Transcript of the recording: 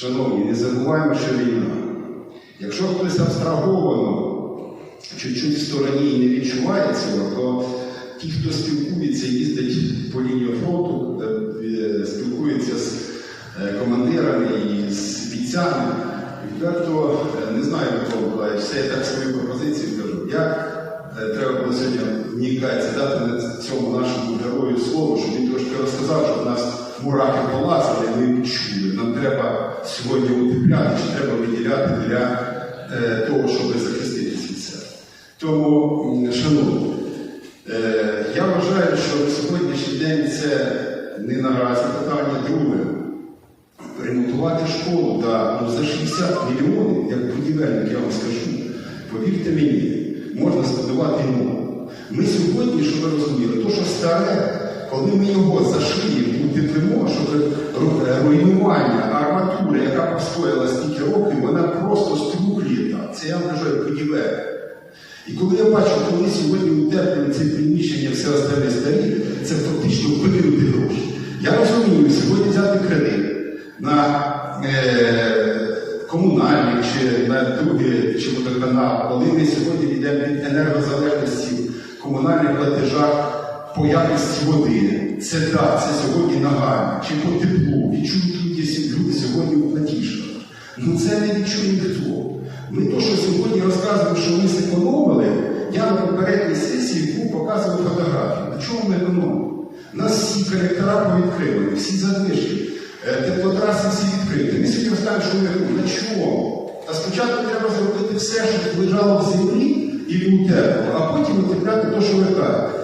Шановні, не забуваємо, що війна. Якщо хтось абстраговано, чуть-чуть в стороні і не відчуває цього, то ті, хто спілкується, їздить по лінії фронту, е, е, спілкується з е, командирами і з бійцями, відверто не знаю, Миколаївич, все я так свою пропозицію кажу. Я е, треба було сьогодні мені дати цьому нашому герою слово, щоб він трошки розказав, щоб нас мурахи полазили, ми відчули. Нам треба сьогодні утепляти, чи треба виділяти для е, того, щоб захиститися від себе. Тому, шановні, е, я вважаю, що сьогоднішній день це не наразі питання. Друге, ремонтувати школу да, ну, за 60 мільйонів, як будівельник, я вам скажу, повірте мені, можна збудувати нову. Ми сьогодні, щоб ви розуміли, то, що старе, коли ми його зашиємо, утеплимо, щоб руйнування арматури, яка постояла стільки років, вона просто струхліє. Це я кажу як будівельник. І коли я бачу, коли сьогодні утеплюють ці приміщення, все остальне старі, це фактично викинути гроші. Я розумію, сьогодні взяти кредит на е, комунальний чи на другий чи водоканал, коли ми сьогодні йдемо від енергозалежності комунальних платежах по якості води. Це так, це сьогодні нагально. Чи по теплу, відчують люди, сьогодні у платіжках. Ну це не відчує ніхто. Ми то, що сьогодні розказуємо, що ми зекономили, я на попередній сесії був показував фотографії. На чому ми економимо? Нас всі колектора повідкривані, всі задвижки, е, теплотраси всі відкриті. Ми сьогодні розказуємо, що ми. На чому? Та спочатку треба зробити все, щоб лежало в землі і було тепло, а потім утепляти те, що кажете.